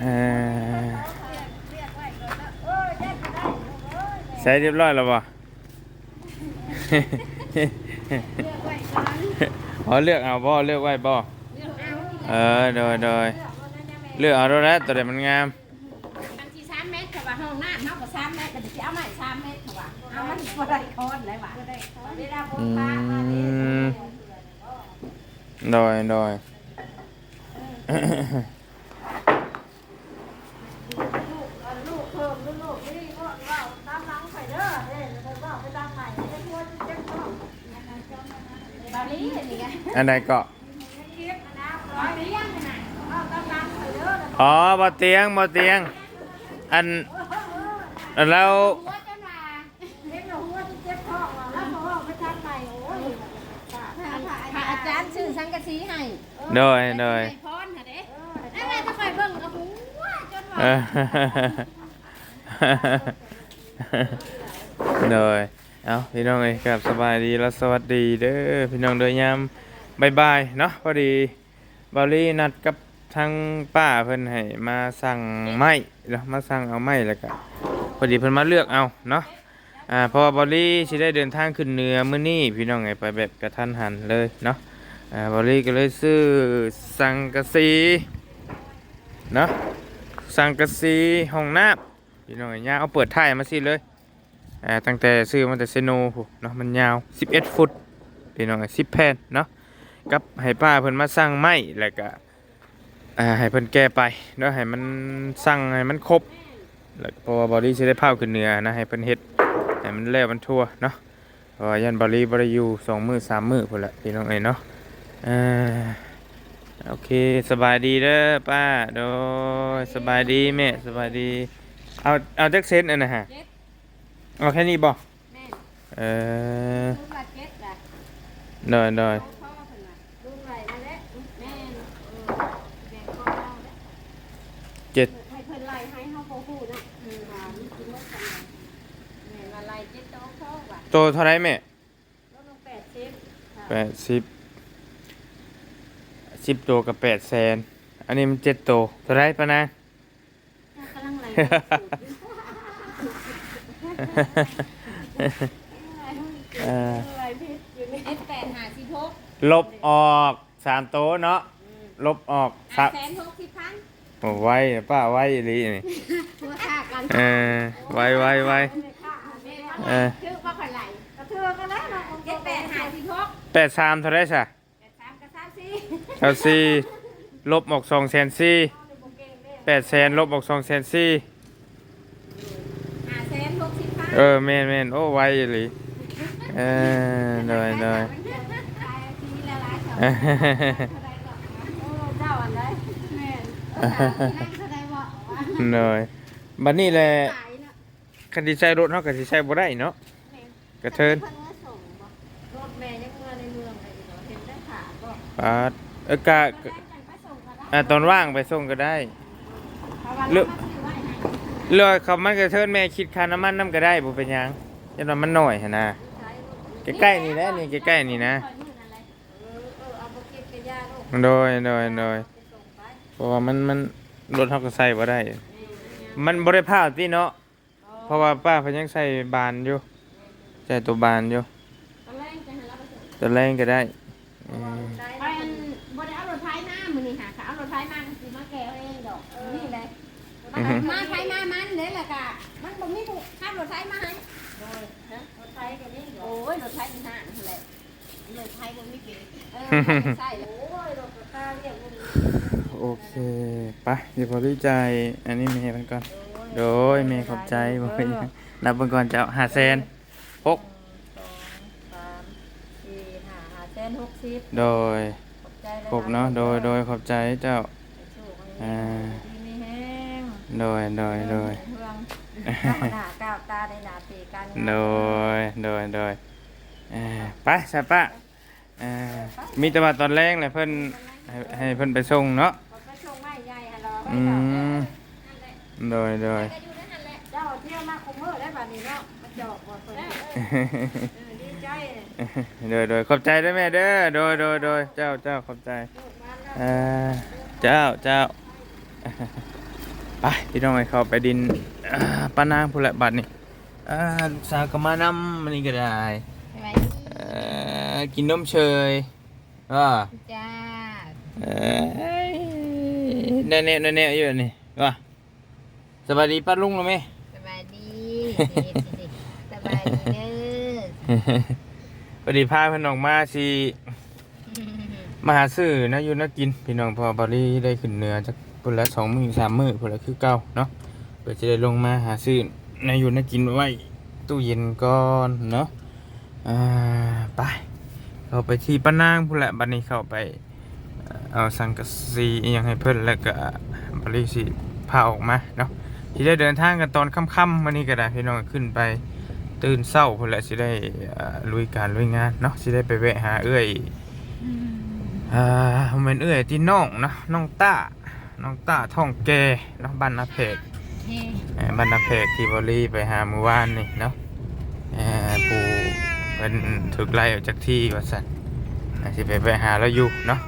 เอ่อใส่เรียบร้อยแล้วบ่อ๋อเลือกเอาบ่เลือกไว้บ่เออโดยโดยเลือกเอาแล้วแหละตัวเดียวมันงามอันที่สามเมตรค่ะว่าห้องน้ำเนาะก็สามเมตรก็จะเอาใหม่สามเมตรค่ะว่าเอามันบ่ได้คอนเลยว่ะเวลาบ่อืปลามาเนี่ยมโดยโดย ลูกเพิ่มลูกนี่ก็ว่าตามหลังไปเด้อเด้อเด้อว่าไปตามใหม่ไปทั่วเจ็บท้องบาลีนี่ไง อันใดก็เก็บนะร้อยเลี้ยงน่ะเอาตามหลังไปเด้ออ๋อบ่เตียงบ่เตียง อันอันแล้วหัวจะมาเห็นหัวจะเจ็บท้องแล้วพอไปทางใหม่โอ้ยพระอาจารย์ชื่อสังกะสีให้โดยโดยพรค่ะเด้นั่นแหละจะไปเบิ่งกับหูจนว่าเออโดย เอาพี่น้องเอ้ยครับสบายดีและสวัสดีเด้อพี่น้องเด้อยามบายๆเนาะพอดีบอลลี่นัดกับทางป้าเพิ่นให้มาสั่งไม้เนาะมาสั่งเอาไม้แล้วก็พอดีเพิ่นมาเลือกเอาเนาะอ่าเพราะว่าบอลลี่สิได้เดินทางขึ้นเหนือมื้อนี้พี่น้องไงไปแบบกระทันหันเลยเนาะอ่าบอลลี่ก็เลยซื้อสังกะสีเนาะสังกะสีห้องน้ำพี่น้องเอ้ยยาเอาเปิดท้ายมาสิเลย อ่าตั้งแต่ซื้อมาแต่เซโนหูเนาะมันยาว 11 ฟุตพี่น้องเอ้10แผ่นเนาะกับให้ป้าเพิ่นมาสั่งไม้แล้วก็อ่าให้เพิ่นแก้ไปเนาะให้มันสั่งให้มันครบแล้วเพราะว่าบอดี้สิได้พาขึ้นเหนือนะให้เพิ่นเฮ็ดให้มันแล้วมันทั่วเนาะเพราะว่ายันบอดี้บ่ได้อยู่สองมื้อสามมื้อพุ่นละพี่น้องเอ้ยเนาะอ่าโอเคสบายดีเด้อป้าโดยสบายดีแม่สบายดีเอาเอาจักเซนอันนะฮะ เจ็ดเอาแค่นี้บ่แม่เออลูกละเจ็ดล่ะโดยโดยพ่อเพิ่นน่ะลูกไหลนั่นแหละแม่เออแบ่งพ่อเราเด้อเจ็ดให้เพิ่นไล่ให้เฮาบ่ฮู้นะอืมว่ามันสิหมดกันแม่ว่าไล่เจ็ดโตพ่อว่ะโตเท่าไรแม่ลดลง80ค่ะแปดสิบสิบโตกับแปดแสนอันนี้มันเจ็ดโตเท่าไรปะนะ กำลังไล่ เออไล่ผิดอยู่นี่8 5 16ลบออกสามโตเนาะลบออกสักแสนหกสิบพันโอ้ไวป้าไวอีหลีนี่ตัวค่ากันเออไวไวไวเออคือว่าคนไหลกระเทือกันแล้วเนาะเจ็ดแปดหาสิบหกแปดสามเท่าไรสะแปดสามกับสามสี่เท่าสี่ลบออกสองแสนสี่แปดแสนลบออกสองแสนสี่ หาแสนหกสิบพัน เออแม่นแม่นโอ้ไวอีหลีเออโดยโดยทีละหลายสองเออโอ้เจ้าอันใดแม่เท่าใดบอกว่าโดยบัดนี้แหละขายเนาะคันที่ใช้รถเฮาก็สิใช้บ่ได้เนาะกระเทินเพิ่นมาส่งบ่รถแม่ยังเมื่อในเมืองเลยเนาะเห็นได้ขาบ่ปาดเออกะก็ได้จังไปส่งก็ได้อ่าตอนว่างไปส่งก็ได้เพราะว่า เลืเราอกซื้อเขามันกระเทินแม่คิดค่าน้ำมันนํก็ได้บ่เป็นหยังจังว่ามันน้อยหั่นนะใกล้ๆนี่นะนี่ใกล้ๆนี่นะโดยโดยโดยเพราะว่ามันมันรถเฮาก็ใส่บ่ได้ มันบ่ได้พลาดติเนาะเพราะว่าป้าเพิ่นยังใส่บานอยู่ใส่ตัวบานอยู่ตอนแรกจะให้เรงตัวแรงก็ได้ มาไถมามันเด้แหละค่ะมันบ่มีผู้ขับรถไถมาให้โดยฮะรถไถก็นี่โอ้ยรถไถนี่ห่างนั่นแหละรถไถบ่มีเก๋เออใช่โอ้ยรถกระเรียกมันโอเคไปเดี๋ยวพอดีใจายอันนี้เมย์มันก่อนโดยเมย์ขอบใจบ่เป็นหยังนับเบิ่งก่อนจะเอา5แสนหกสองสามสี่ห้าห้าแสนหกสิบโดยขอบใจครบเนาะโดยโดยขอบใจเจ้าอ่าดีมีแห้ง โดยโดยโดยเพื่องก้าวหน้าก้าวตาในหน้าที่การงานโดยโดยโดยเอ่อไปใช่ปะเอ่อมีแต่ว่าตอนแรกเลยเพิ่นให้ให้เพิ่นไปส่งเนาะมันก็ชงไม้ใหญ่ฮะรอไว้อืดอกมโดยโดยเจ้าเที่ยวมาคุมเมื่อได้บัดนี้เนาะมาจอกบ่เพิ่นเออดีใจเลยโดยโดยขอบใจด้วยแม่เด้อโดยโดยโดยเจ้าเจ้าขอบใจลูกมาแล้วเอ่อเจ้าเจ้า ไปพี่น้องไอ้เข้าไปดินอ่าป้านางพูนแหละบัดนี่อ่าลูกสาวก็มานำมันนี่ก็ได้ใช่ไหมเอ่อกินนมเชยว่าจ้าเอ้ยแน่ๆแน่ๆอยู่นี่ว่าสวัสดีป้าลุงแล้วไหมสบายดีสบายดีเด้อพอดีพาเพิ่นออกมาสิมาหาซื้อนะอยู่นะกิน พี่น้องพอบารีได้ขึ้นเหนือจาก พุ่นละสองมื้อสามมื้อพุ่นละคือเก่าเนาะเพื่อจะได้ลงมาหาซื้อนะอยู่นะกินไว้ตู้เย็นก่อนเนาะอ่าไปเข้าไปที่ป้านางพุ่นละบัดนี้เข้าไปเอาสังกะสีอหยังให้เพิ่นแล้วก็บริสิพาออกมาเนาะที่ได้เดินทางกันตอนค่ำๆวันนี้ก็ได้พี่น้องขึ้นไปตื่นเศร้าพุ่นแหละสิได้เอ่อลุยการลุยงานเนาะสิได้ไปแวะหาเอื้อยอ่าผมเป็นเอื้อยที่น้องเนาะน้องต้า น้องต้าท่องแกเนาะบ้านนาเพกเอ่อบ้านนาเพกที่บริไปหาเมื่อวานนี่เนาะเอ่อผู้เป็นถูกไล่ออกจากที่ว่าซั่นอ่าสิไปไปหาแล้วอยู่เนาะ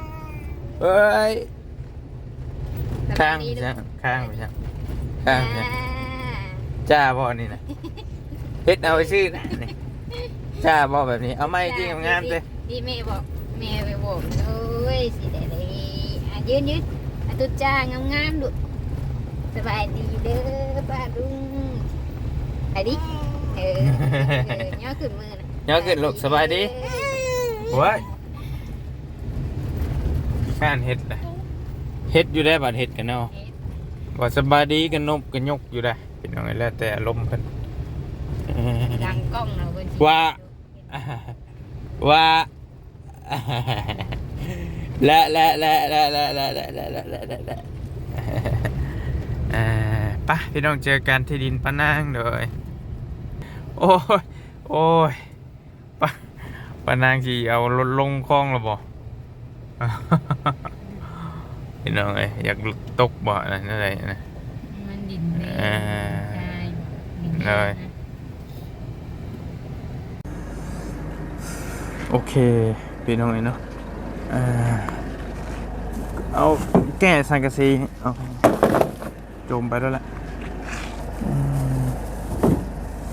เอ้ยข้างไปช่างข้างไปช่างข้างไปช่างจ้าบ่นี่นะเฮ็ดเอาไปซื้อนะนี่จ้าบ่แบบนี้ เอาไม้จริงงามๆเลยที่แม่บอกแม่ไปบอกโอ้ยสิได้เลยอะยืนยืนอะ ตุ๊จ้างามงามๆดูสบายดีเด้อป้าลุงไปดิเออเออย่อขึ้นมือนะย่อขึ้นลูกสบายดีโว้ยข้านเฮ็ดเลยเฮ็ดอยู่ได้บัดเฮ็ดกันเนาะว่าสบายดีกันนบกันยกอยู่ได้เป็นยังไงแล้วแต่อารมณ์เพิ่นเอ้ยดังกล้องเราเพิ่นสิว่าว่า และและและและและและและและและและและและเอ่อไปะพี่น้องเจอกันที่ดินปะนางเลยโอ้ยโอ้ยปะปะนางที่เอารถลงคลองแล้วบ่พี่น้องเอ้ยอยากตกบ่อนะนั่นอะไรนะมันดินเลยโอเคพี่น้องเอ้ยเนาะ เอ่อเอาแก้สังกะสีเอาจมไปแล้วแหละอืม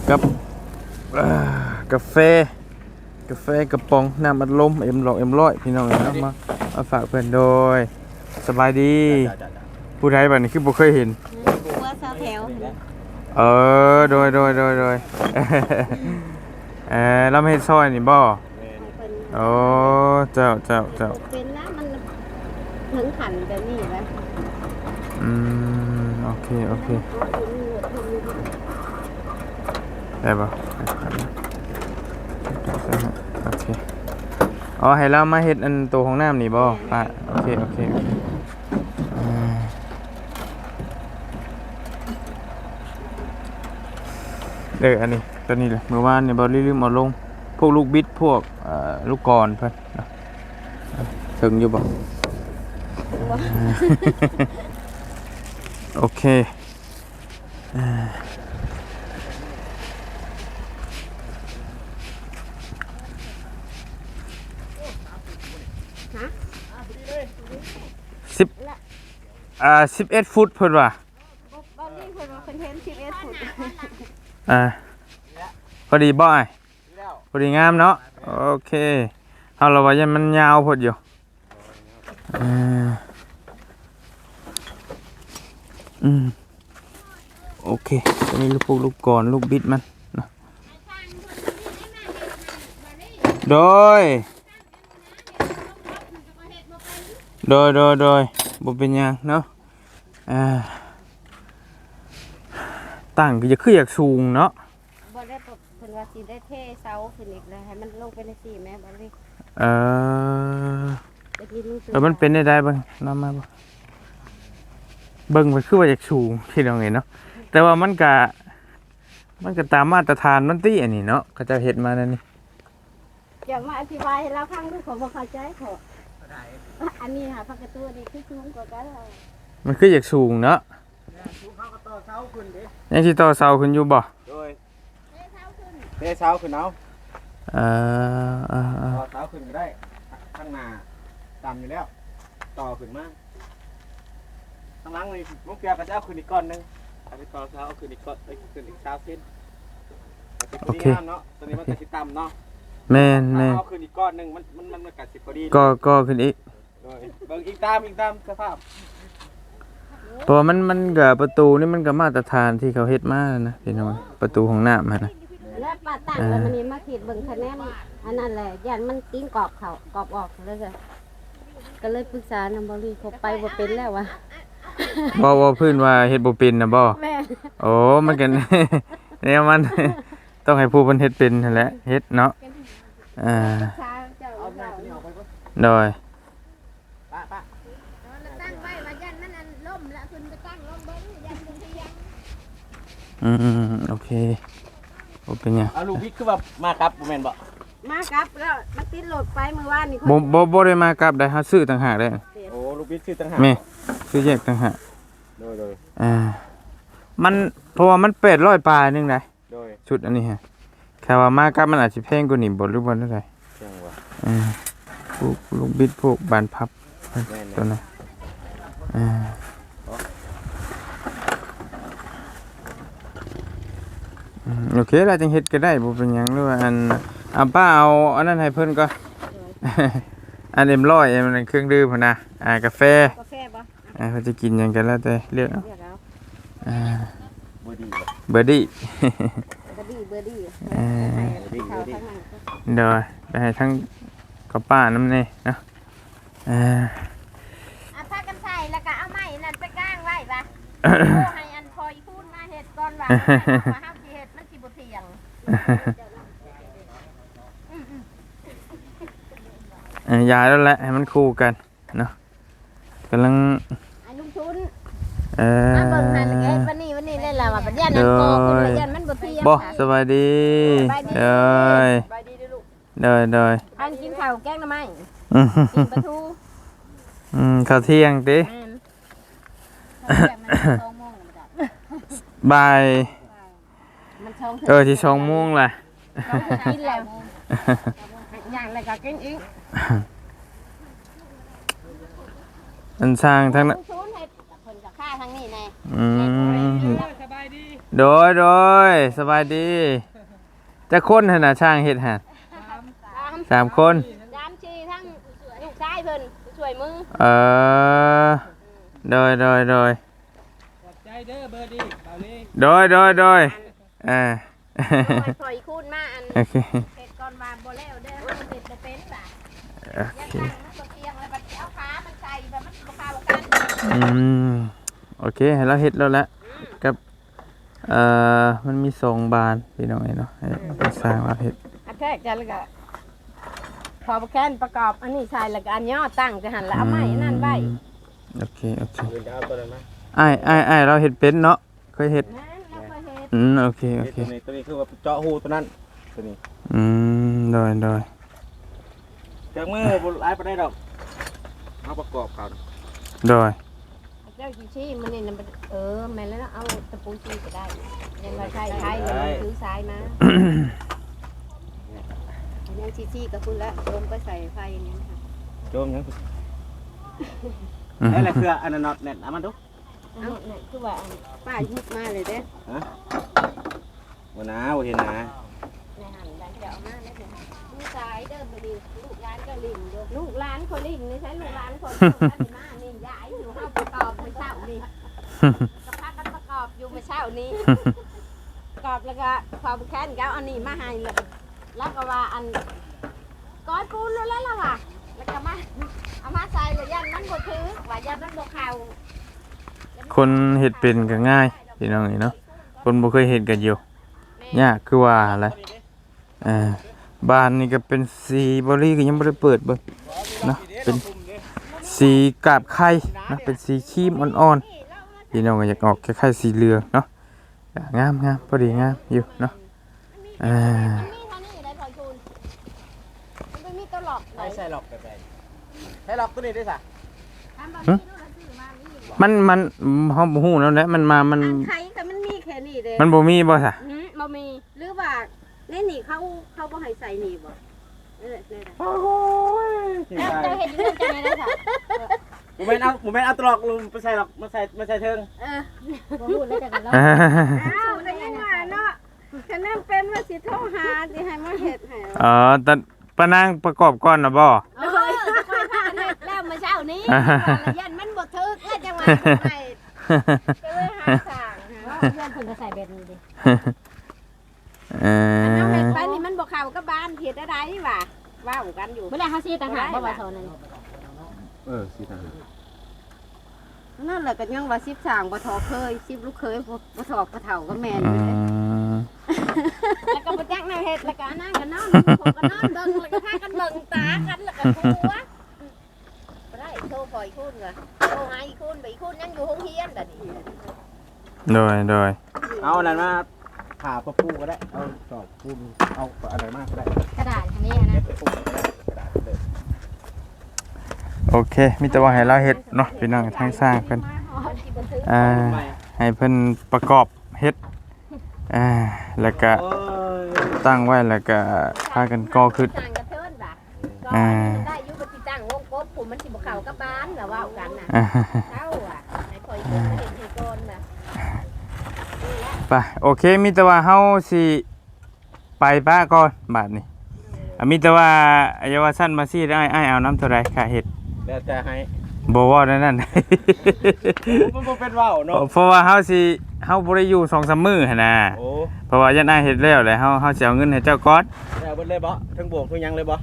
กับเอ่อกาแฟ กาแฟกระป๋องน้ำอัดลมเอ็มหลอกเอ็มร้อยพี่น้องเอ้ยเอามามาฝากเพื่อนโดยสบายดี ผู้ใดบัดนี้คือบ่เคยเห็นบัวสาวแถวเออ โดยโดยโดยโดยเออเราไม่เฮ็ดซอยนี่บ่ โอ้เจ้าเจ้าเจ้าเป็นนะมันถึงขันแบบนี้แล้วอืมโอเคโอเคได้ป่ะโอเคอ๋อให้เรามาเฮ็ดอันตัวของน้ำนี่บ่ป้าโอเคโอเคโอเคอ่าเด้ออันนี้ตัวนี้เลยเมื่อวานเนี่ยบ่ลืมเอาลง พวกลูกบิดพวกเอ่อลูกกรอนเพิ่นนะถึงอยู่บ่โอเคอ่าสิบอ่าสิบเอ็ดฟุตเพิ่นว่าบอลลี่คนว่าคนเทนสิบเอ็ดฟุตอ่าพอดีบ่อย พอดีงามเนาะโอเคเอาละว่ายันมันยาวพอดอยู่อ่าอืมโอเคตัวนี้ลูกพวกลูกก่อนลูกบิดมันนะโดยโดยโดยโดยบ่เป็นยังเนาะอ่าตั้งก็จะขึ้นอยากสูงเนาะ นว่าสิได้เทเสาขึ้นอีกแล้วให้มันลงไปในสี่แม่บอลลี่เออไปกินลูกเออมันเป็นได้ได้บ้างนำมาบ่เบิ่งไปคือว่าอยากสูงที่เราเห็นเนาะแต่ว่ามันก็มันก็ตามมาตรฐานมันตี้อันนี้เนาะเขาจะเฮ็ดมานั่นนี่อยากมาอธิบายให้เราข้างด้วยขอบ่เข้าใจขออันนี้ค่ะพักกระตัวนี่คือสูงกว่ากันเรามันคืออยากสูงเนาะยังสิต่อเสาขึ้นอยู่บ่ โดยเทเช้าขึ้นเอาเออเออเออต่อเช้าขึ้นก็ได้ข้างหน้าต่ำอยู่แล้ว ต่อขึ้นมาข้างหลังนี่มุกเปียก็จะเอาคืนอีกก้อนหนึงเอาไปต่อเช้าเอาคืนอีกก้อนเอาคืนอีกเช้าเส้นโอเคเนาะตัวนี้มันก็สิต่ำเนาะแม่นแม่นเอาคืนอีกก้อนหนึงมันมันมันก็สิพอดีก็ก็ขึ้นอีกโดยเบิ่งอีกตามอีกตามสภาพเพราะว่ามันมันก็ประตูนี่มันก็มาตรฐานที่เขาเฮ็ดมาแล้วนะพี่น้องประตูของน้ำหั่นนะ แล้วป้าตั้งแล้วมันนี่มาขีดเบิ่งคะแนนอันนั้นแหละยันมันกิ้งกรอบเขากรอบออกเลยก็ก็เลยปรึกษานำบริเขาไปบ่เป็นแล้ววะบ่บ่พื้นว่าเฮ็ดบ่เป็นนะบ่แม่โอ้มันกันเนี่ยมัน ต้องให้ผู้เพิ่นเฮ็ดเป็นนั่นแหละเฮ็ดเนาะอ่าช้าเจ้าเอาแม่เจ้าตัวนี้ออกไปก่อนโดยป้าป้าแล้วตั้งไว้ว่ายันมันอันล่มแล้วคุณไปตั้งลงเบิ่งยันคุณที่ยังอืมโอเค บ่เป็นหยังเอาลูกพี่คือว่ามาครับบ่แม่นบ่มาครับแล้วมันติดโหลดไปเมื่อวานนี่บ่บ่บ่ได้มากลับได้หาซื้อต่างหากได้โอ้ลูกพี่ชื่อต่างหากแม่ซื้อแยกต่างหากโดยโดยอ่ามันเพราะว่ามัน800ปลายหนึงได้โดยชุดอันนี้ฮะแค่ว่ามากลับมันอาจสิแพงกว่านี้บ่หรือบ่เท่าใดจังหวะอ่าพวกลูกบิดพวกบานพับแม่นตัวนั้นอ่าอืม โอเคแล้วจังเฮ็ดก็ได้บ่เป็นหยังหรือว่าอันอ่าป้าเอาอันนั้นให้เพิ่นก็ อันเอ็มร้อยอันนั้นเครื่องดื่มพุ่นนะอ่ากาแฟกาแฟบ่อ่าเขาจะกินหยังกันแล้วแต่เลือกเอาเรียกเอาอ่าบ่ดีบ่เบอร์ดี้เบอร์ดี้เบอร์ดี้เอ่อเขาทั้งนั้นเดี๋ยวไปให้ทั้งกับป้าน้ำนี่เนาะอ่า อะพากันใส่แล้วก็เอาไม้นั่นไปก้างไว้ป่ะโอ้ให้อันพอยพูดมาเฮ็ดก่อนว่าว่าเฮาสิเฮ็ดมันสิบ่เที่ย งเอ่อยาแล้วแหละให้มันคู่กันเนาะกำลังไอ้ลุงชุนเอ่อมาเบิ่งนั่นเฮ็ดวันนี้วันนี้เล่นแล้วว่าปัญญานั่นกอคุณปัญญามันบ่เที่ยงบ่ค่ะสบายดีสบายดีเดยไปดีเด้อลูกเดยเดยอันกินข้าวแกงหน่อไม้อืมกินปลาทูอืมข้าวเที่ยงติแม่นข้าวแกงมันสองโมงแล้วมันก็บ่ายมัน ช่องเออที่สองโมงแหละกินแล้วอย่างไรก็กินอีกอันสร้างทั้งนั้นลุงชุนเฮ็ดเพิ่นก็ฆ่าทางนี้แน่อืมสบายดีโดยโดยสบายดี จะคนหั่นน่ะช่างเฮ็ดหั่นสามคนยามชีทั้งลูกชายเพิ่นช่วยมือเออโดยโดยโดยใจเด้อเบอร์ดีเบาลี่โดยโดยโดย อ่าปล่อยคูณมาอันโอเคเฮ็ดก่อนว่าบ่แล้วเด้อเฮาเฮ็ดบ่เป็นบ่ะโอยัเคงตั้งมันบ่เที่ยงแล้วบัดสิเอาขามันใส่แบบมันบ่เข้ากันอืมโอเคให้เราเฮ็ดแล้วแหละกับเอ่อมันมีสองบานพี่น้องไอ้เนาะให้เราสร้างเราเฮ็ดอันแรกจะแล้วก็พอแค้นประกอบอันนี้ใส่แล้วก็อันย่อตั้งจะหันแล้วเอาไม้อันนั่นไว้อืมโอเคโอเคเงินจะเอาตัวนั้นมาอ้ายอ้ายอ้ายเราเฮ็ดเป็นเนาะเคยเฮ็ด อืมโอเคโอเคตัวนี้ตัวนี้คือว่าเจาะหูตัวนั้นตัวนี้อืมโดยโดยจากมือบ่หลายปานใดดอกเอาประกอบเขาโดยเจ้าจีชี้มันนี่นะมันเออแม่นแล้วเนาะเอาตะปูชี้ก็ได้ยังว่าใช่ใช่แล้วมันถือสายมาอันนี้ชี้ชี้กับคุณละลงไปใส่ไฟอย่างนี้ค่ะโจมยังนี่แหละคืออันนั้นเนาะแน่นเอามาดูอันนี้เนี่ยคือว่าอันป้ายุบมาเลยเด้อ บ่นะบ่เห็นนะในหันได้เดี๋ยวเอามาได้เถอะมือซ้ายเด้อบ่ดีลูกหลานก็ลิ่งเด้อลูกหลานคนลิ่งนี่ใช้ลูกหลานคนลิ่งนั่นมานี่ยายอยู่เฮาประกอบมื้อเช้านี่ก็พากันประกอบอยู่เมื่อเช้านี้ประกอบแล้วก็ความแค้นก็เอาอันนี้มาให้แล้วก็แล้วก็ว่าอันก้อยปูนแล้วแล้วล่ะว่ะแล้วก็มาเอามาใส่แล้วยันมันบ่ถือว่ายันมันบ่เข้าคนเฮ็ดเป็นก็ง่ายพี่น้องนี่เนาะคนบ่เคยเฮ็ดก็อยู่ ยากคือว่าอะไรอ่าบ้านนี่ก็เป็นสีบอรี่ก็ยังบ่ได้เปิดเบิ่งเนาะเป็นสีกาบไข่นะเป็นสีครีมอ่อนๆพี่น้องก็อยากออกคล้ายๆสีเหลืองเนาะงามงามพอดีงามอยู่เนาะอ่ามันมีเท่านี้ได้พอคูณมันไม่มีตัวหลอกไหนใช่หรอกแบบใดใช่หรอกตัวนี้ได้ซะทำแบบนี้ดูแล้วซื้อมามีบ่มันมันเฮาบ่ฮู้แล้วแหละมันมามันไข่แต่มันมีแค่นี้เด้มันบ่มีบ่ซะม บ่มีหรือว่าในนี่เขาเขาบ่ให้ใส่นี่บ่เออนี่แหละโอ้ยแล้วเจ้าเห็นอยู่จังได๋ล่ะผมไม่นเอาผมไม่นเอาตลอกลุงไม่ใช่หรอกไม่ใช่ไม่ใช่เทิงเออบ่พูดแล้วจะกันแล้วอ้าวได้ยังว่าเนาะคะแนนเป็นว่าสิโทรหาสิให้มาเฮ็ดให้อ๋อตอนปะนางประกอบก่อนนะบ่ เออจะค่อยพากันเฮ็ดแล้วมื้อเช้านี้ว่ายันมันบ่ถึกแล้วจังหวะให้ก็เลยหาสั่งหาว่าเพื่อนเพิ่นก็ใส่แบบนี้ดิ เอเอาเฮ็ดอไปนี่มันบ่เข้ากับบ้านเฮ็ดอะไรวะว้าวกันอยู่ เมื่อไรเขาซีต่างหากบ่ว่าโซนนั้นเออสีทหารนั่นแหละก็ยังว่าสิบสางบ่ทอเคยสิบลูกเคยบ่บ่ทอกบ่เฒ่าก็แม่นอือยู่เลยมแล้วก็บ่จักแนวเฮ็ดแล้วก็นั่งกันนอนผมก็นอนเบิ่งแล้วก็พากันเบิ่งตากันแล้วก็กลัวบ่ได้โทรปล่อยคุณว่ะโทรหาอีคุณไปอีคุณยังอยู่โรงเรียนบัดนี้โดยโดยเอาอันนั้นมา ผ่าพวกปูก็ได้ เอาจอบปูเอาอะไรมากก็ได้กระดาษอันนี้เน็นะตไปปูก็ได้กระดาษเลยโอเคมีแต่ว่าให้เราเฮ็ดเนาะพี่น้องทางสร้างเพิ่นอ่าให้เพิ่นประกอบเฮ็ดอ่าแล้วก็โอ้ยตั้งไว้แล้วก็พากันก่อขึ้นต่างกันเทินบ่ะก็อ่ามันได้อยู่บ่สิตั้งวงกบผมมันสิบ่เข้ากับบ้านแล้วเว้ากันน่ะอ่าเจ้าอะให้คอยเบิ่งมาเห็นให้ก่อนน่ะ ไปโอเคมีแต่ว่าเฮาสิไปป้าก่อนบาดนี้อะมีแต่ว่าอายาว่าสั้นมาซี่ได้อ้ายเอาน้ำเท่าไรค่าเฮ็ดแล้วแต่ให้บ่เว้านั่นนั่น มันบ่เป็นว่าวเนาะเพราะว่าเฮาสิเฮาบ่ได้อยู่2-3มื้อหั่นน่ะโอ้เพราะว่ายันอ้ายเฮ็ดแล้วแหละเฮาเฮาสิเอาเงินให้เจ้าก่อนแล้วเบิดเลยบ่ทั้งบวกทั้งหยังเลยบ่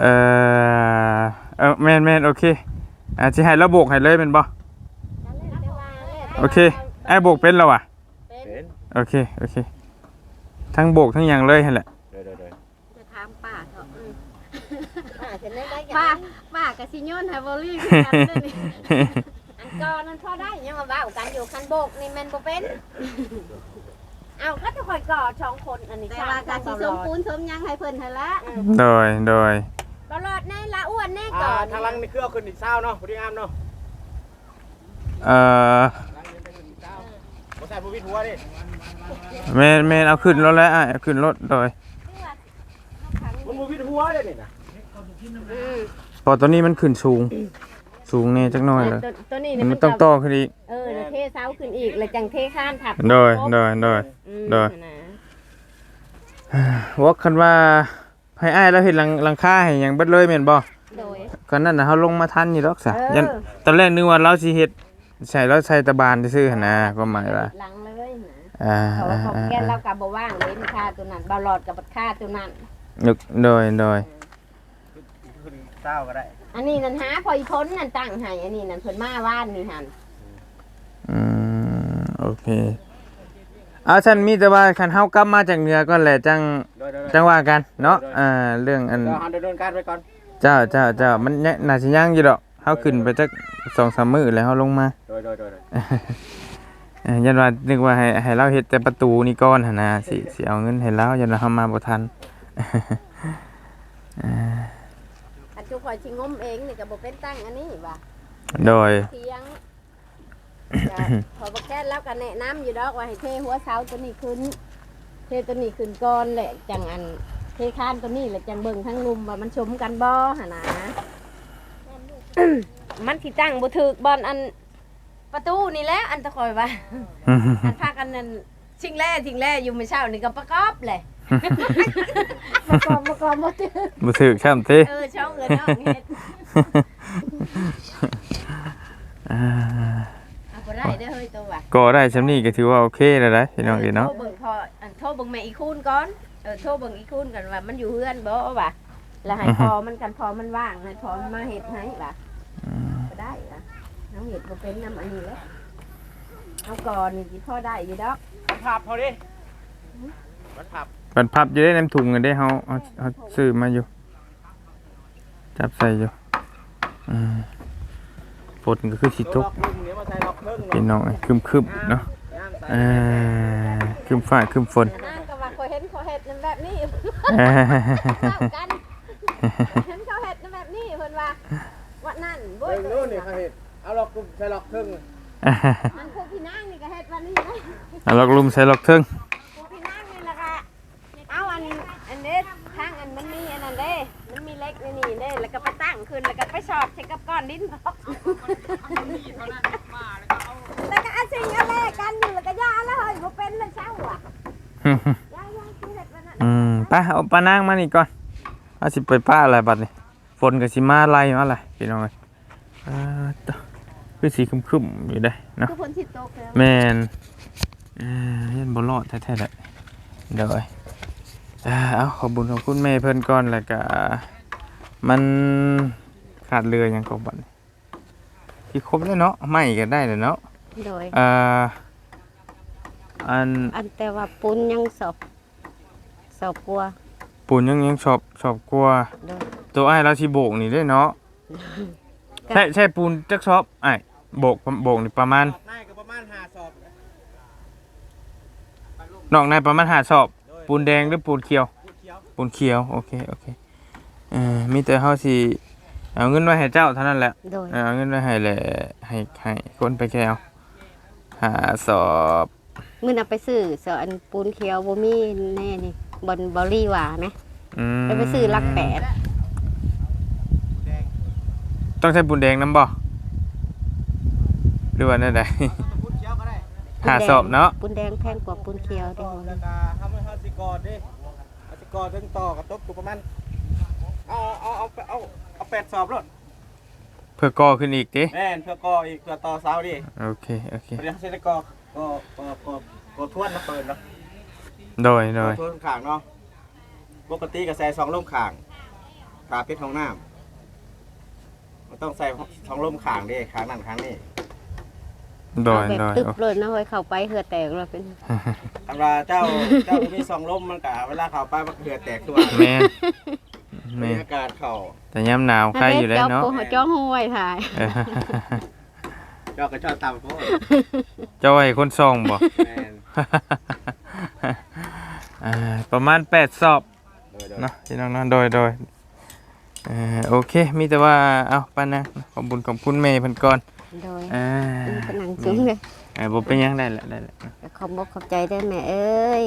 เอ่อเออแม่นแม่นโอเคอ่าสิให้ระโบกให้เลยแม่นบ่ โอเค ไอ้ายโบกเป็นแล้วอะ เป็นโอเค โอเค ทั้งโบกทั้งหยังเลยหั่นแหละ เดี๋ยวเดี๋ยวเดี๋ยวจะถามป้าเถอะอืมอ่าเสร็จแล้วได้ป้ากันป้าก็สิโยนให้บ่รีคือกันเด้อนี่อันก่อนนั้นพอได้ยังมาเว้ากันอยู่คันโบกนี่แม่นบ่เป็น เอาก็จะคอยกอดสองคนอันนี้แต่ว่าก็สิสมปูนสมหยังให้เพิ่นหั่นละโดย โดย ตลอดแน่ละอ้วนแน่อ่าก่อนทางหลังนี่คือเอาขึ้นอีกเช้าเนาะพอดีงามเนาะ เอ่อ ใส่ผู้วิทย์หัวดิแม่นแม่นเอาขึ้นรถแล้วอ้ายเอาขึ้นรถโดยมันผู้วิทย์หัวเด้นี่นะอืมเพอตัวนี้มันขึ้นสูง สูงแน่จักหน่อยเลยตัวตัวนี้มัเนี่ยนมันต้องต่อขึ้นอีกเออเดี๋ยวเทเสาขึ้นอีกแล้วจังเทข้านถับโดยโดยโดย อืมโดย นะว่าคันว่าให้อ้ายเราเห็นหลังหลังคาให้หยังเบิดเลยแม่นบ่โดยก่อนนั้นน่ะเฮาลงมาทันอยู่ดอกซะเออ ยันตอนแรกนึกว่าเราสิเฮ็ด ใช่เราใช้ตะบานซื่อๆหั่นนะความหมายว่าหลังเลยนะอ่าเพราะอ่าว่าของอ่าแกนเรากับบ่ว่างเลยมีค่าตัวนั้นบาหลอดกับบัดค่าตัวนั้น นึกโดยโดยขึ้นอีกเช้าก็ได้อันนี้นั่นหาพออีพ้นนั่นตั้งให้อันนี้นั่นเพิ่นมาว่านนี่หั่นอืมโอเคเอาฉันมีแต่ว่าคันเฮากลับมาจากเหนือก่อนแหละจังโดยโดยจังว่ากันเนาะอ่าเรื่องอันเดี๋ยวหันดำเนินการไปก่อน เจ้าเจ้าเจ้ามันยังน่าสิยังอยู่ดอก เฮาขึ้นไปจัก2-3มื้อแล้วเฮาลงมาโดยโดยโดยโดยเอ้ยยันว่านึกว่าให้ให้เราเฮ็ดแต่ประตูนี่ก่อนหั่นนะสิสิเอาเงินให้เรายันว่าเฮามาบ่ทัน อันทุกคอยสิงมเองนี่ก็บ่เป็นตั้งอันนี้ว่าโดยเทียงก็พอบ่แค่แล้วก็แนะนำอยู่ดอกว่าให้เทหัวเสาตัวนี้ขึ้น เทตัวนี้ขึ้นก่อนแหละจังอันเทคานตัวนี้แหละจังเบิ่งทั้งลุมว่ามันชมกันบ่หั่นนะ มันสิตั้งบ่ถูกบอนอันประตูนี่แหละอันตะคอยว่าอันพากันนั่นชิงแร่ชิงแร่อยู่เมื่อเช้านี่ก็ประกอบเลยประกอบประกอบบ่ถูกบ่ถึกซ้ํติเออช่องเอิ้นน้องเฮ็ดอ่าเอาบ่ได้เด้อเฮ้ยตัวว่ะก็ได้ซำนี้ก็ถือว่าโอเคแล้วได้พี่น้องเอ้ยเนาะโทรเบิ่งพออันโทรเบิ่งแม่อีคูนก่อนเออโทรเบิ่งอีคูนก่อนว่ามันอยู่เฮือนบ่ว่ะแล้วให้พอมันกันพอมันว่างให้พอมันมาเฮ็ดให้ว่ะอืม ก็ได้ล่ะน้องเฮ็ดบ่เป็นนำอันนี้แหละเอาก่อนนี่สิพอได้อยู่ดอกมันผับเขาดิมันผับมันพับอยู่ได้น้ำถุงกันได้เฮาเฮาเฮาซื้อมาอยู่ จับใส่อยู่อืมฝนก็คือสิตล็กอกลุงเดี๋ยวมาใส่ล็อกเครื่องพี่น้องเอ้ยครึมๆเนาะย่างใส่เอ่อครึมฟ้าครึมฝนนางก็ว่าขอยเห็นเขาเฮ็ดนั่นแบบนี้ เอ้ยเท่ากัน เห็นเขาเฮ็ดแบบนี้เพิ่นว่า ว่านั่นบ่เรื่องนู้นนี่เขาเห็นเอาล็อกลุงใส่ล็อกเครื่องมันพวกพี่นางนี่ก็เฮ็ดวันนี้นะเอาล็อกลุมใส่ล็อกเทิงพวกพี่นางนี่ล่ะค่ะเอาอันอันเด้ทางอันมันมีอันนั้นเด้มันมีแลล็กๆนี่ๆเด้แล้วก็ไปตั้งขึ้นแล้วก็ไปสอบใส่กับก้อนดินพอกแล้วก็เอาสิ่งเอาแลกกันอยู่แล้วก็ย่าแล้วเฮ้ยบ่เป็นเลยเช้าอะย่าย่าคือเฮ็ดวันนั้นอืมไปเอาปลานางมานี่ก่อนเอาสิไปป้าอะไรบัดนี้ฝนก็สิมาไล่มาอะไรพี่น้องเอ้ย อ่าต่อคือสีครึมๆอยู่ได้เนาะ คือคนที่ตกแล้วแม่นเอ่อเฮ็ดบ่รอดแท้ๆแหละเดี๋ยวเอ้ยอ่าเอาขอบคุญขอบคุณแม่เพิ่นก่อนแล้วก็มันขาดเรือหยังก็บัดนี้ที่ครบแล้วเนาะไม่ก็ได้แล้วเนาะโดย อ่าอันอันแต่ว่าปุ้นยังสอบสอบกลัวปูนยังยังชอบชอบกลัว โดยตัวไอ้ายเราสิโบกนี่ได้เนาะก็ ใช่ใช่ปูนจักชอบไอ้ายโบกโบกนี่ประมาณนายก็ประมาณห้าสอบนอกในประมาณหาชอบ ปูนแดงหรือปูนเขียว พูดเขียวปูนเขียวโอเคโอเคเออมีแต่เฮาสิเอาเงินไว้ให้เจ้าเท่านั้นแหละ โดย เออเอาเงินไว้ให้แหละให้ให้คนไปแค่เอาหาสอบมื้อน่ะไปซื้อสอนปูนเขียวบ่มีแน่นี่บอนบอรี่หว่าไหมอืมไปไปซื้อลักแปดแดง ต้องใช้ปูนแดงน้ำบ่หรือว่าแนั่นใดพูดเขียวก็ได้หาสอบเนาะปูนแดงแพงกว่าปูนเขียวเด้ต่ออแล้วก็ทำให้เฮาสิกอดดิเอาสิกอดถึงต่อกับตบกูประมาณเอาเอาเอาเอาเอาแปดสอบรถเพื่อก่อขึ้นอีกดิแม่นเพื่อกออีกเพื่อต่อเสาดิโอเคโอเคเดี๋ยวเสร็จแล้วก็ก็ก็ก็ก็ทวนมาเปิดเนาะโดยโดยทวนข้างเนาะปกติก็ใส่สองลมข้างตาเพชรของน้ำ มันต้องใส่สองลมข้างดิข้างนั่นข้างนี้โดยเอาแบบโดยตึบโอเลยนะเฮ้ยเข้าไปเหือแตกแล้วเป็นอันว่าเจ้าเจ้ามีสองลมมันกะเวลาเข้าไปมันเหือแตกตัวแม่นมีแม่นอากาศเข้าแต่ย่ำหนาวใครอยู่แล้วเนาะจ้าโกจ้องห้วยถ่ายเออเจ้าก็ชอบตามพวกเจ้าไอ้คนส่องบ่ แมนอ่าประมาณแปดสอบ โดยโดยเนาะพี่น้องเนาะโดยโดยเอ่อโอเคมีแต่ว่าเอาป้านะขอบคุญขอบคุณแม่เพิ่นก่อนโดยอ่าเป็นหนังสูงเลยเออบ่เป็นหยังได้แหละได้แหละก็ขอบอกขอบใจเด้อแม่เอ้ย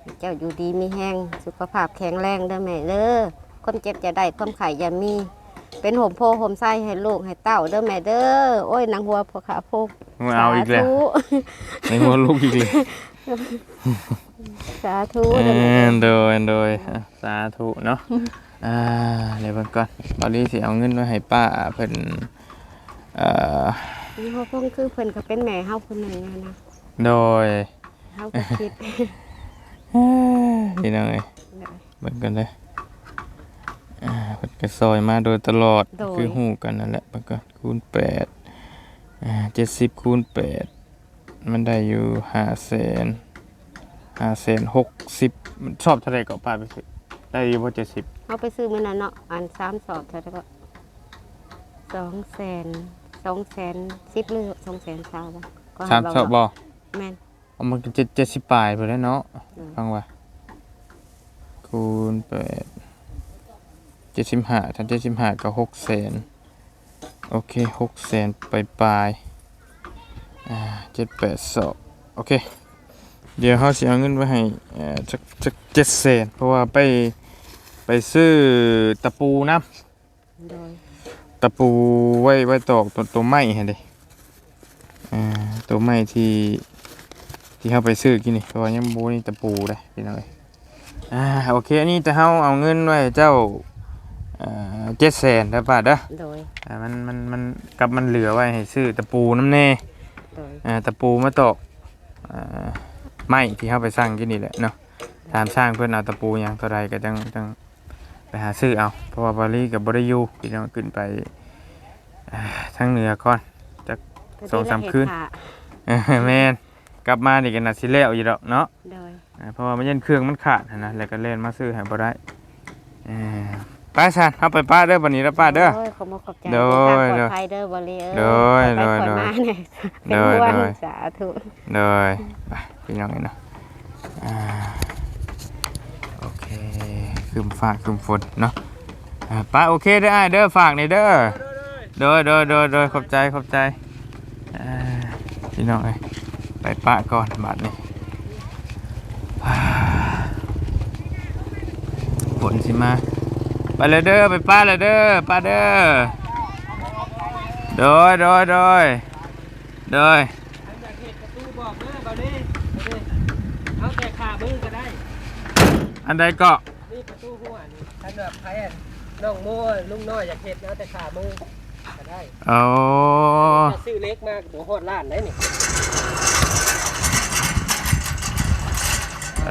ให้เจ้าอยู่ดีมีแห้งสุขภาพแข็งแรงเด้อแม่เด้อความเจ็บจะได้ความไข่อย่ามี เป็นห่มโพห่มไส้ให้ลูกให้เต้าเด้อแม่เด้อโอ้ยนางหัวพอขาโพกมึงเอาอีกแล้วสาธุในหัวลูกอีกเลยสาธุเอเด้อแม่อเด้อโดยโดยอะสาธุเนาะ อ่าเดี๋ยวเบิ่งก่อนตอนนี้สิเอาเงินไว้ให้ป้าเพิ่นเอ่อนี่เขาเพิ่งคือเพิ่นก็เป็นแม่เฮาคนหนึ่งนะนะโดยเฮาก็คิดพี่น้องเอ้ยเบิ่งกันเลยอ่าเพิ่นก็ซอยมาโดยตลอดโดยคือฮู้กันนั่นแหละเบิ่งก่อนคูณ8อ่า70คูณ8มันได้อยู่5แสน5แสน60มันชอบเท่าไหร่ก็ป้าไปซื้อ ได้อยู่บ่70เอาไปซื้อมื้อนั้นเนาะอันสามสอบเท่าไหร่ก็สองแสนสองแสนสิบหรือสองแสนสามบ่ก็สามให้ชอบบ่แม่นเอามันก็7 70ปลายไปแล้วเนาะอืมฟังว่าคูณ8 75ถ้า75ก็6แสนโอเค6แสนไปปลายๆอ่า7 8สอบโอเค เดี๋ยวเขาสิเอาเงินไว้ให้เอ่อจักจักเจ็ดแสนเพราะว่าไปไปซื้อตะปูนะโดยตะปูไว้ไว้ตอกตัวตัวไม้ให้เด้อ่าตัวไม้ที่ที่เขาไปซื้อกินนี่เพราะว่ายังบ่นี่ตะปูเลยพี่น้องเอ้ยอ่าโอเคอันนี้จะเฮาเอาเงินไว้ให้เจ้าเอ่อเจ็ดแสนเด้อป้าเด้อโดยอ่ามันมันมันกับมันเหลือไว้ให้ซื้อตะปูน้ำแน่โดยอ่าตะปูมาตอกอ่า ไม้ที่เขาไปสร้างกินนี่แหละเนาะตามสร้างเพื่อนเอาตะปูหยังเท่าไรก็จังจังไปหาซื้อเอา เพราะว่าบริกับบริยูพี่น้องขึ้นไปอ่าทางเหนือก่อนสองสามคืนเออแมนกลับมานี่กันนาสิแล้วอยู่ดอกเนาะโดยอ่าเพราะว่ามันยันเครื่องมันขาดหั้นนะแล้วก็เล่นมาซื้อให้บ่ได้เออป้าชันเอาไปป้าเด้อวันนี้แล้วป้าเด้อโดยขอบอกขอบใจโดยเดินทางปลอดภัยเด้อบริเอโดยไปโดยขอโดยมาเนี่ยโดเป็นยห่วงโดยสาธุเลยไป พี่น้องไงเนาะอ่าโอเคคืมฟ้าคืมฝนเนาะอ่าไป้าโอเคเด้ออ้ายเด้อฝากในอยเด้อโดยโดยโดยโดยขอบใจขอบใจอ่าพี่น้องเอ้ยไปป้าก่อนบาทนี้อ่าฝนสิมาไปเลยเด้อไปป้าเลยเด้อป้าเด้อโดยโดยโดยโดย อยากเห็ดประตูบอกเด้อเบาเด้เอาแต่ขามือก็ได้ อันใดก็นี่ประตูหัวนี่ท่านแบบใครอะน้องโม่ลุงน้อยอยากเห็ดเอาแต่ขามือก็ได้โอ้ถ้าซื้อเล็กมากเดี๋ยวโหดล้านได้นี่เอ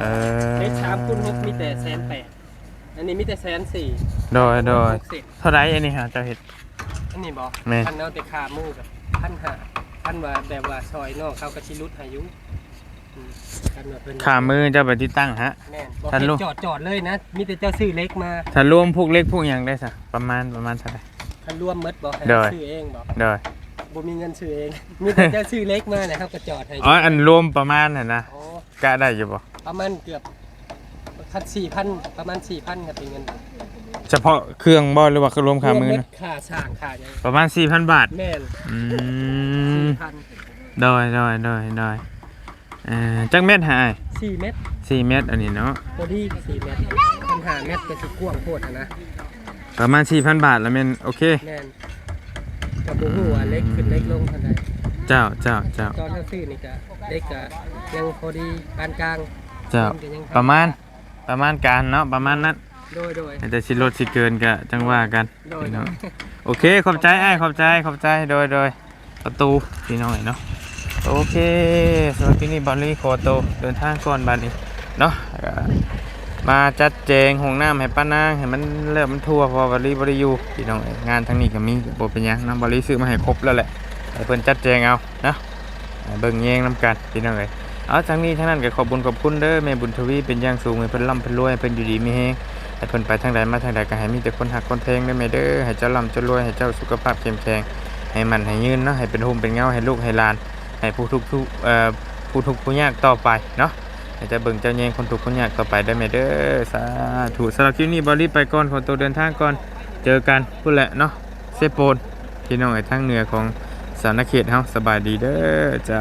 อเล็กสามคูณหกมีแต่แสนแปดอันนี้มีแต่แสนสี่โดยโดยหกสิบเท่าไรอันนี้ฮะเจ้าเห็ด อันนี้บอกแม่ พันเอาแต่ขามือกับพันหาพันว่าแบบว่าซอยนอกเขากระชิรุดอายุ อืมพันว่าเพิ่นขามือเจ้าไปที่ตั้งฮะ แม่นบอกท่านลูกให้จอดจอดเลยนะมีแต่เจ้าซื้อเล็กมาถ้ารวมพวกเล็กพวกอย่างได้สักประมาณประมาณเท่าไหร่ท่านรวมหมดบอกให้ได้ ซื้อเองบอกโดยบ่มีเงินซื้อเองมีแต่เจ้าซื้อเล็กมานะครับก็จอดให้อ๋ออันรวมประมาณน่ะนะโอ้กะได้อยู่บ่ประมาณเกือบพันสี่พันประมาณสี่พันครับเป็นเงินเฉพาะเครื่องบ่หรือว่าคือรวมขามือรวนะดค่าช่างค่าหยังประมาณ4,000บาทแม่นอืมสี่พันโดยโดยโดยโดยเอ่อจักเม็ดหายสี่เมตร4เม็ดอันนี้เนาะพอดีสี่เมตรปัญหาเมตรก็สิกว้างโพดอะนะประมาณ4,000บาทแล้วแม่นโอเคแม่นกับบ่ฮู้ว่าเล็กขึ้นเล็กลงเท่าใดเจ้าเจ้าเจ้าตอนเท่าซื้อนี่ก็เล็กก็ยังพอดีปานกลางเจ้าพิ่นก็ยังประมาณประมาณการเนาะประมาณนั้นโดยโดยแต่สิลดสิเกินก็จังว่ากันโดยพี่โดน้องยโอเคขอบใจไอ้ายขอบใจขอบใจโดยโดยประตูพี่น้องเนาะ โอเคสำหรับที่นี่บอลลี่โคโตเดินทางก่อนบัดนี้เนาะมาจัดแจงห้องน้ำให้ป้านางให้มันเริ่มมันทั่วพอบอลลี่บริยูพี่น้องงานทางนี้ก็มีบ่เป็นยังนาะบอลลี่ซื้อมาให้ครบแล้วแหละให้เพิ่นจัดแจงเอาเนาะเบิ่งแยงนํกันพี่น้องเอ้ยเอาทางนี้ทางนั้นก็ขอบุญขอบคุณเด้อแม่บุญทวีเป็นอย่างสูงให้เพิ่นร่ำเพิ่นรวยเพิ่นอยู่ดีมีแฮงให้เพิ่นไปทางใดมาทางใดก็ให้มีแต่คนหักคนเพลงได้ไหมเด้อให้เจ้าร่ำเจ้ารวยให้เจ้าสุขภาพเข้มแข็งให้มันให้ยืนเนาะให้เป็นหุ่มเป็นเงาให้ลูกให้หลาน ให้ผู้ทุกทุกเอ่อผู้ทุกผู้ยากต่อไปเนาะจะเบิ่งเจ้าแยงคนทุกคนยากต่อไปได้ไหมเด้อสาธุสำหรับคลิปนี้บอลลี่ไปก่อนขอตัวเดินทางก่อนเจอกันพูดแหละเนาะเซโปนพี่น้องไอ้ทางเหนือของสารเขตเฮาสบายดีเด้อเจ้า